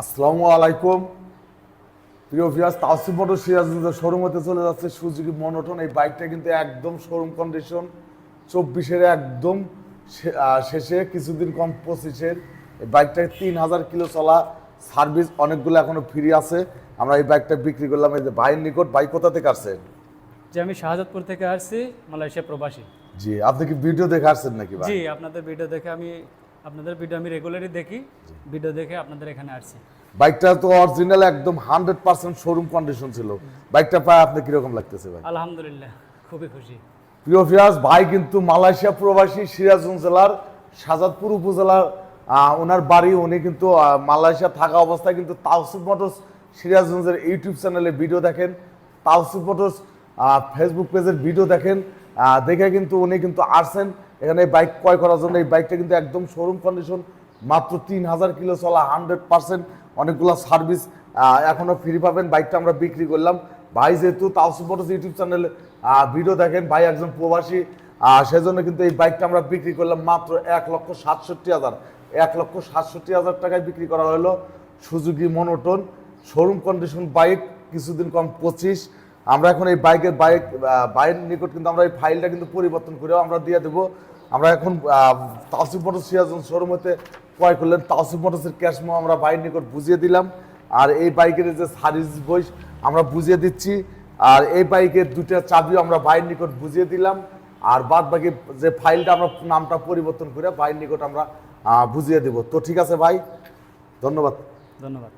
আসসালামু আলাইকুম। প্রিয় ভিয়াস তাওসিফ মোটর সিরাজগঞ্জের শোরুম হতে চলে যাচ্ছে সুজুকি মনোটন। এই বাইকটা কিন্তু একদম শোরুম কন্ডিশন চব্বিশের একদম শেষে কিছুদিন কম পঁচিশের এই বাইকটা তিন হাজার কিলো চলা সার্ভিস অনেকগুলো এখনও ফ্রি আছে। আমরা এই বাইকটা বিক্রি করলাম এই যে ভাইয়ের নিকট। বাইক কোথা থেকে আসছে যে আমি শাহজাদপুর থেকে আসছি মালয়েশিয়া প্রবাসী। জি আপনি কি ভিডিও দেখে আসছেন নাকি ভাই? জি আপনাদের ভিডিও দেখে আমি আপনাদের ভিডিও আমি রেগুলারই দেখি ভিডিও দেখে আপনাদের এখানে আসছি। বাইকটা তো অরিজিনাল একদম হান্ড্রেড পার্সেন্ট শোরুম কন্ডিশন ছিল। বাইকটা পায় আপনি কীরকম লাগতেছে ভাই? আলহামদুলিল্লাহ খুবই খুশি। প্রিয় ফিরাজ ভাই কিন্তু মালয়েশিয়া প্রবাসী সিরাজগঞ্জ জেলার শাহজাদপুর উপজেলার ওনার বাড়ি উনি কিন্তু মালয়েশিয়া থাকা অবস্থায় কিন্তু তাওসিফ মোটরস সিরাজগঞ্জের ইউটিউব চ্যানেলে ভিডিও দেখেন। তাওসিফ মোটরস ফেসবুক পেজের ভিডিও দেখেন। দেখে কিন্তু উনি কিন্তু আসছেন। এখানে বাইক ক্রয় করার জন্য এই বাইকটা কিন্তু একদম শোরুম কন্ডিশন মাত্র তিন হাজার কিলো চলা হান্ড্রেড পার্সেন্ট অনেকগুলো সার্ভিস এখনও ফ্রি পাবেন। বাইকটা আমরা বিক্রি করলাম। ভাই যেহেতু তাওসিফ মোটরস ইউটিউব চ্যানেলে ভিডিও দেখেন, ভাই একজন প্রবাসী সেজন্য কিন্তু এই বাইকটা আমরা বিক্রি করলাম মাত্র এক লক্ষ সাতষট্টি হাজার। এক লক্ষ সাতষট্টি হাজার টাকায় বিক্রি করা হলো Suzuki monotone showroom condition bike কিছুদিন কম পঁচিশ। আমরা এখন এই বাইকের বাইক বাইরের নিকট কিন্তু আমরা এই ফাইলটা কিন্তু পরিবর্তন করেও আমরা দিয়ে দেবো। আমরা এখন তাওসিফ মোটরস সিরাজন শোরুম হতে ক্রয় করলেন। তাওসিফ মোটরসের ক্যাশ মো আমরা বাইরের নিকট বুঝিয়ে দিলাম। আর এই বাইকের যে সার্ভিস বই আমরা বুঝিয়ে দিচ্ছি। আর এই বাইকের দুটা চাবিও আমরা বাইরের নিকট বুঝিয়ে দিলাম। আর বাদ বাকি যে ফাইলটা আমরা, নামটা পরিবর্তন করে বাইর নিকট আমরা বুঝিয়ে দেব। তো ঠিক আছে ভাই, ধন্যবাদ। ধন্যবাদ।